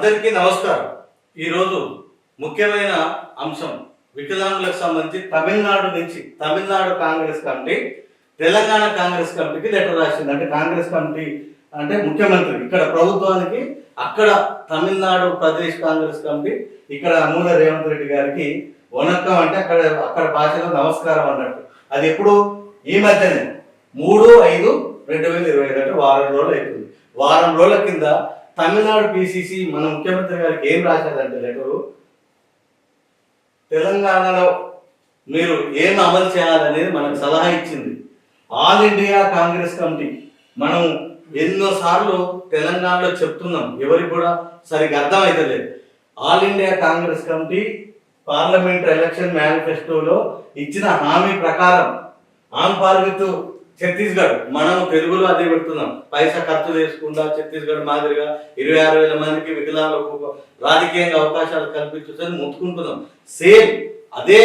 అందరికీ నమస్కారం. ఈరోజు ముఖ్యమైన అంశం వికలాంగులకు సంబంధించి తమిళనాడు నుంచి Tamil Nadu congress committee Telangana congress కమిటీకి లెటర్ రాసింది. అంటే కాంగ్రెస్ కమిటీ అంటే ముఖ్యమంత్రి. ఇక్కడ ప్రభుత్వానికి అక్కడ తమిళనాడు ప్రదేశ్ కాంగ్రెస్ కమిటీ ఇక్కడ అమూల రేవంత్ రెడ్డి గారికి వనక్కం అంటే అక్కడ అక్కడ భాషలో నమస్కారం అన్నట్టు. అది ఎప్పుడు? ఈ మధ్యనే. మూడు ఐదు రెండు వేల ఇరవై ఐదు అంటే వారం రోజులు అవుతుంది. వారం రోజుల కింద తమిళనాడు పిసిసి మన ముఖ్యమంత్రి గారికి ఏం రాశారంటే లెటరు? తెలంగాణలో మీరు ఏం అమలు చేయాలనేది మనకు సలహా ఇచ్చింది. All India congress committee. మనం ఎన్నోసార్లు తెలంగాణలో చెప్తున్నాం. ఎవరికి కూడా సరిగ్గా అర్థమైతలేదు. All India congress committee parliament election మేనిఫెస్టోలో ఇచ్చిన హామీ ప్రకారం ఆమ్ పార్ ఛత్తీస్గఢ్ మనం తెలుగులో అదే పెడుతున్నాం. పైసా ఖర్చు చేసుకుండా ఛత్తీస్గఢ్ మాదిరిగా ఇరవై ఆరు వేల మందికి వికలాంగులకు రాజకీయంగా అవకాశాలు కల్పించని ముట్టుకుంటున్నాం సేమ్ అదే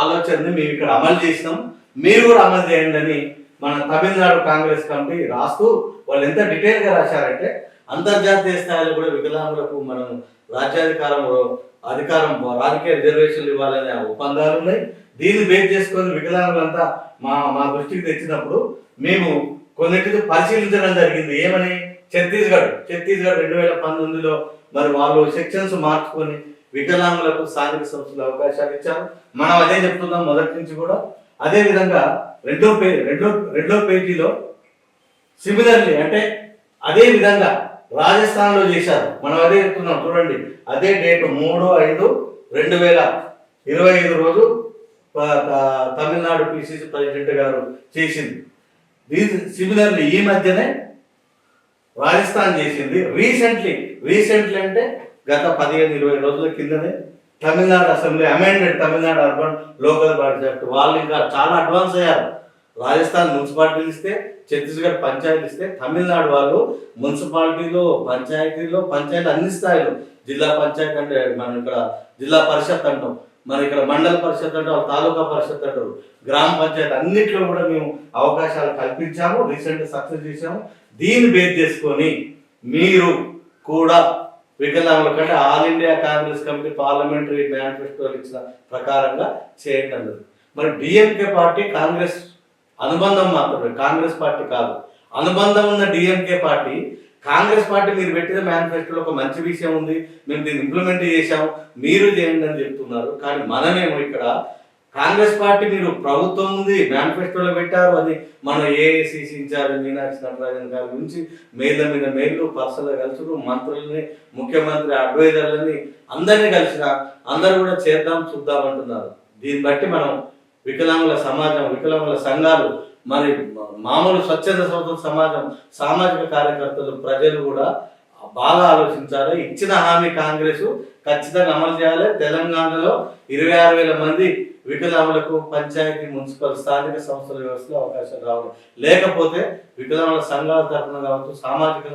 ఆలోచనని మేము ఇక్కడ అమలు చేసినాం. మీరు కూడా అమలు చేయండి అని మన తమిళనాడు కాంగ్రెస్ కమిటీ రాస్తూ వాళ్ళు ఎంత డీటెయిల్గా రాశారంటే అంతర్జాతీయ స్థాయిలో కూడా వికలాంగులకు మనం రాజ్యాధికారంలో అధికారం రాజకీయ రిజర్వేషన్లు ఇవ్వాలనే ఒప్పందాలు ఉన్నాయి. దీన్ని బేస్ చేసుకొని వికలాంగులంతా మా మా దృష్టికి తెచ్చినప్పుడు మేము కొన్నిటిని పరిశీలించడం జరిగింది. ఏమని? ఛత్తీస్గఢ్. ఛత్తీస్గఢ్ రెండు వేల పంతొమ్మిదిలో మరి వాళ్ళు సెక్షన్స్ మార్చుకొని వికలాంగులకు స్థానిక సంస్థలు అవకాశాలు ఇచ్చారు. మనం అదే చెప్తున్నాం మొదటి నుంచి కూడా. అదే విధంగా రెండో పే రెండో రెండో పేజీలో సిమిలర్లీ అంటే అదే విధంగా రాజస్థాన్లో చేశారు. మనం అదే చెప్తున్నాం. చూడండి. అదే డేట్ మూడు ఐదు రెండు వేల ఇరవై ఐదు రోజు తమిళనాడు పిసిసి ప్రెసిడెంట్ గారు చేసింది. దీని సిమిలర్లీ ఈ మధ్యనే రాజస్థాన్ చేసింది. రీసెంట్లీ రీసెంట్లీ అంటే గత పదిహేను ఇరవై రోజుల కిందనే Tamil Nadu assembly amended Tamil Nadu urban local bodies act వాళ్ళు ఇంకా చాలా అడ్వాన్స్ అయ్యారు. రాజస్థాన్ మున్సిపాలిటీలు ఇస్తే ఛత్తీస్గఢ్ పంచాయతీలు ఇస్తే తమిళనాడు వాళ్ళు మున్సిపాలిటీలో పంచాయతీలో పంచాయతీ అన్ని స్థాయిలో జిల్లా పంచాయతీ అంటే మనం ఇక్కడ జిల్లా పరిషత్ అంటాం. మరి ఇక్కడ మండల పరిషత్ అంటారు తాలూకా పరిషత్ అంటారు గ్రామ పంచాయతీ అన్నిట్లో కూడా మేము అవకాశాలు కల్పించాము రీసెంట్ సక్సెస్ చేసాము దీన్ని బేస్ చేసుకొని మీరు కూడా వికలాంగుల కంటే all India congress committee parliamentary మేనిఫెస్టోలు ఇచ్చిన ప్రకారంగా చేయండి అన్నది మరి డిఎంకే పార్టీ కాంగ్రెస్ అనుబంధం మాత్రమే కాంగ్రెస్ పార్టీ కాదు. అనుబంధం ఉన్న డిఎంకే పార్టీ కాంగ్రెస్ పార్టీ మీరు పెట్టిన మేనిఫెస్టోలో ఒక మంచి విషయం ఉంది. మేము దీన్ని ఇంప్లిమెంట్ చేశాము. మీరు చేయండి అని చెప్తున్నారు. కానీ మనమేమో ఇక్కడ కాంగ్రెస్ పార్టీ మీరు ప్రభుత్వం ఉంది మేనిఫెస్టోలో పెట్టారు అది మన ఏఐసిసి ఇన్ఛార్జ్ మీనాక్షి నటరాజన్ గారి గురించి మేళ్ళ మీద మేలు పర్సనల్గా కలుసుడు మంత్రులని ముఖ్యమంత్రి అడ్వైజర్లని అందరినీ కలిసిన అందరూ కూడా చేద్దాం చూద్దాం అంటున్నారు. దీన్ని బట్టి మనం వికలాంగుల సమాజం వికలాంగుల సంఘాలు మరి మామూలు స్వచ్ఛంద సంస్థల సమాజం సామాజిక కార్యకర్తలు ప్రజలు కూడా బాగా ఆలోచించాలి ఇచ్చిన హామీ కాంగ్రెస్ ఖచ్చితంగా అమలు చేయాలి. తెలంగాణలో ఇరవై ఆరు వేల మంది వికలాంగులకు పంచాయతీ మున్సిపల్ స్థానిక సంస్థల వ్యవస్థలో అవకాశం రావాలి లేకపోతే వికలాంగుల సంఘాల తరపున కావచ్చు సామాజిక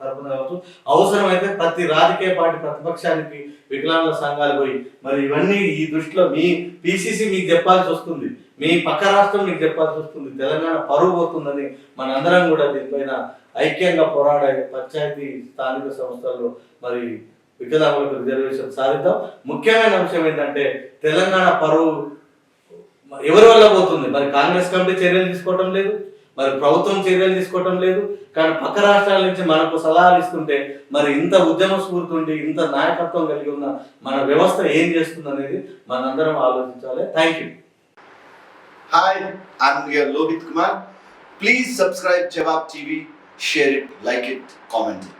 తరఫున కావచ్చు అవసరమైతే ప్రతి రాజకీయ పార్టీ ప్రతిపక్షానికి వికలాంగుల సంఘాలు పోయి. మరి ఇవన్నీ ఈ దృష్టిలో మీ పిసిసి మీకు చెప్పాల్సి వస్తుంది. మీ పక్క రాష్ట్రం మీకు చెప్పాల్సి వస్తుంది. తెలంగాణ పరువు పోతుందని మనందరం కూడా దీనిపైన ఐక్యంగా పోరాడే పంచాయతీ స్థానిక సంస్థల్లో మరి వికలాంగులకు రిజర్వేషన్ సాధిద్దాం. ముఖ్యమైన అంశం ఏంటంటే తెలంగాణ పరువు ఎవరి వల్ల పోతుంది? మరి కాంగ్రెస్ కమిటీ చర్యలు తీసుకోవటం లేదు మరి ప్రభుత్వం చర్యలు తీసుకోవటం లేదు. కానీ పక్క రాష్ట్రాల నుంచి మనకు సలహాలు ఇస్తుంటే మరి ఇంత ఉద్యమ స్ఫూర్తి ఉండి ఇంత నాయకత్వం కలిగి ఉన్న మన వ్యవస్థ ఏం చేస్తుంది అనేది మనందరం ఆలోచించాలి. Thank you Hi, I'm here Lohit Kumar. Please subscribe Jawab TV, share it, like it, comment it.